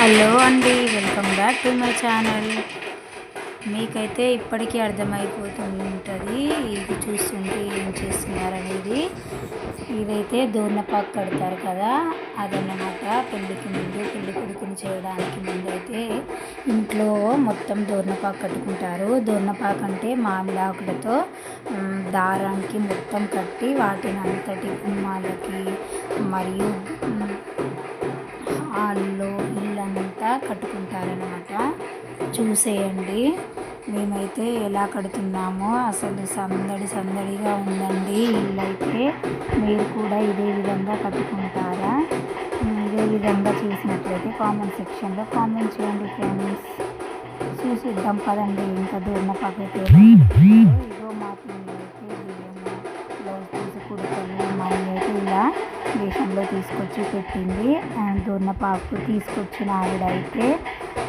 Hello అండి welcome back to my channel. మీకైతే ఇప్పటికీ అర్థమైపోతుంటుంది ఇది చూస్తుంటే ఏం చేస్తున్నారు అనేది ఇదైతే దూర్ణపాకు కడతారు కదా అదన్నమాట. పెళ్ళికి ముందు పెళ్ళి కొడుకుని చేయడానికి ముందు అయితే ఇంట్లో మొత్తం దూర్ణపాకు కట్టుకుంటారు. దూర్ణపాకు అంటే మామిడాకులతో దారానికి మొత్తం కట్టి వాటిని అంతటి కుమ్మాలకి మరియు హాల్లో కట్టుకుంటారనమాట చూసేయండి. మేమైతే ఎలా కడుతున్నామో అసలు సందడి సందడిగా ఉందండి ఇల్లు అయితే మీరు కూడా ఇదే విధంగా కట్టుకుంటారా? ఇదే విధంగా చూసినట్లయితే కామెంట్ సెక్షన్లో కామెంట్ చేయండి ఫ్రెండ్స్. చూసిద్దాం పదండి. ఇంకా దూరం పక్కకి ఇదో మా దేశంలో తీసుకొచ్చి పెట్టింది. అండ్ దొన్నపాకు తీసుకొచ్చిన ఆవిడ అయితే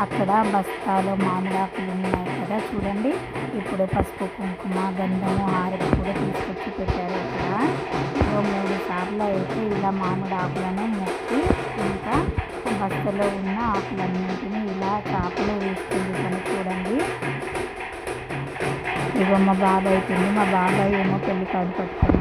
అక్కడ బస్తాలో మామిడాకులు ఉన్నాయి కదా చూడండి. ఇప్పుడు పసుపు కుంకుమ గంధము హారతి కూడా తీసుకొచ్చి పెట్టారు అక్కడ ఓ మూడు సార్లు అయితే ఇలా మామిడి ఆకులను మొక్కి ఇంకా బస్తలో ఉన్న ఆకులన్నింటినీ ఇలా చాపలో వేస్తుంది తను చూడండి. ఇగో మా బాబాయ్ అవుతుంది మా బాబాయ్ ఏమో పెళ్ళి కాదు పట్టుకుంది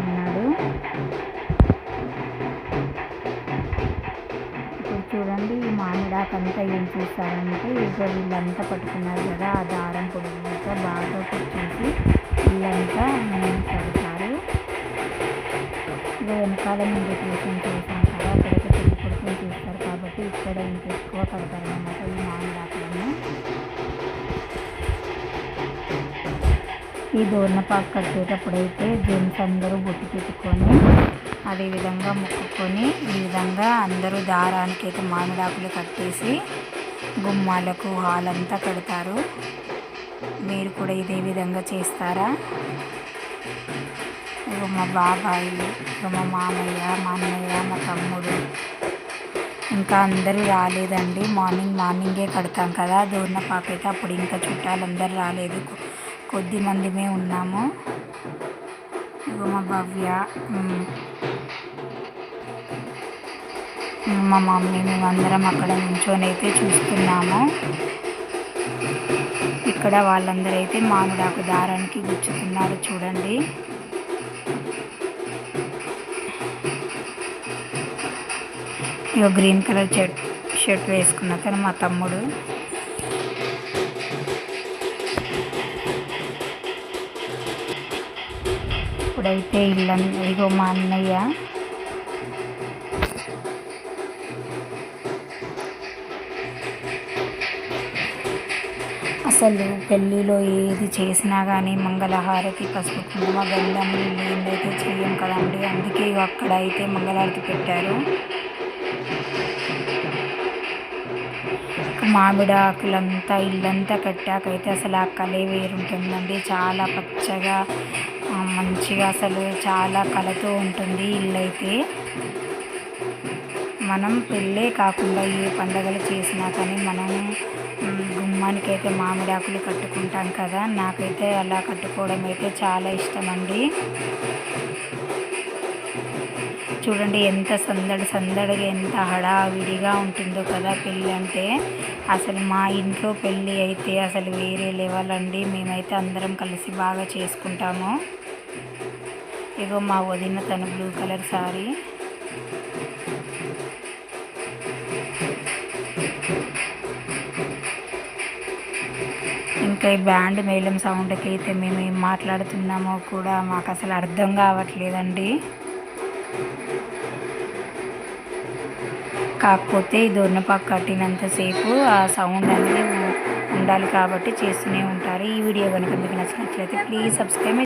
మామిడాకంతా ఏం చేస్తారంటే ఇక వీళ్ళంతా పట్టుకున్నారు కదా ఆ దారం పొడుగుతో బాగా కూర్చేసి వీళ్ళంతా కడతారు. ఇక వెనకాల ముందు డెకరేషన్ చేసాం కదా అక్కడైతే పెళ్ళి కొడుకుని చేస్తారు కాబట్టి ఇక్కడ ఇంకా ఎక్కువ కడతారు అన్నమాట ఈ మామిడాకులను ఈ దోర్నపాకు కట్టేటప్పుడైతే జెంట్స్ అందరూ బొట్టు పెట్టుకొని అదేవిధంగా మొక్కుకొని ఈ విధంగా అందరూ దారానికి అయితే మామిడాకులు కట్టేసి గుమ్మాలకు హాల్ అంతా కడతారు. మీరు కూడా ఇదే విధంగా చేస్తారా? ఇక మా బాబాయి ఇక మా మామయ్య మా అన్నయ్య మా తమ్ముడు. ఇంకా అందరూ రాలేదండి. మార్నింగ్ మార్నింగే కడతాం కదా. దూర్నపాకు అయితే అప్పుడు ఇంకా చుట్టాలు రాలేదు. కొద్ది మందిమే ఉన్నాము. ఇక మా భవ్య మా మమ్మీ అందరం అక్కడ నించొని అయితే చూస్తున్నాము. ఇక్కడ వాళ్ళందరూ అయితే మామిడాకు దారానికి గుచ్చుతున్నారు చూడండి. ఇక గ్రీన్ కలర్ షర్ట్ షర్ట్ వేసుకున్న తను మా తమ్ముడు. ఇప్పుడైతే ఇల్లు ఇదిగో మా అన్నయ్య. అసలు పెళ్ళిలో ఏది చేసినా కానీ మంగళహారతి పసుపు కుంకుమ బెల్లం ఏందైతే చేయం కదండి అందుకే అక్కడ అయితే మంగళహారతి పెట్టారు. మామిడి ఆకులంతా ఇల్లంతా కట్టాకైతే అసలు ఆ కలే వేరుంటుందండి. చాలా పచ్చగా మంచిగా అసలు చాలా కలతో ఉంటుంది ఇల్లు అయితే మనం పెళ్ళే కాకుండా ఏ పండగలు చేసినా కానీ మనం గుమ్మానికైతే మామిడి ఆకులు కట్టుకుంటాం కదా నాకైతే అలా కట్టుకోవడం అయితే చాలా ఇష్టం అండి చూడండి ఎంత సందడి సందడిగా ఎంత హడావిడిగా ఉంటుందో కదా పెళ్ళి అంటే అసలు మా ఇంట్లో పెళ్ళి అయితే అసలు వేరే లెవెల్ అండి. మేమైతే అందరం కలిసి బాగా చేసుకుంటాము. ఇగో మా వదిన తను బ్లూ కలర్ సారీ. ఇంకా ఈ బ్యాండ్ మేళం సౌండ్కి అయితే మేము ఏం మాట్లాడుతున్నామో కూడా మాకు అసలు అర్థం కావట్లేదండి. కాకపోతే ఈ దొన్నపాకు కట్టినంతసేపు ఆ సౌండ్ అనేది ఉండాలి కాబట్టి చేస్తూనే ఉంటారు. ఈ వీడియో కనుక మీకు నచ్చినట్లయితే ప్లీజ్ సబ్స్క్రైబ్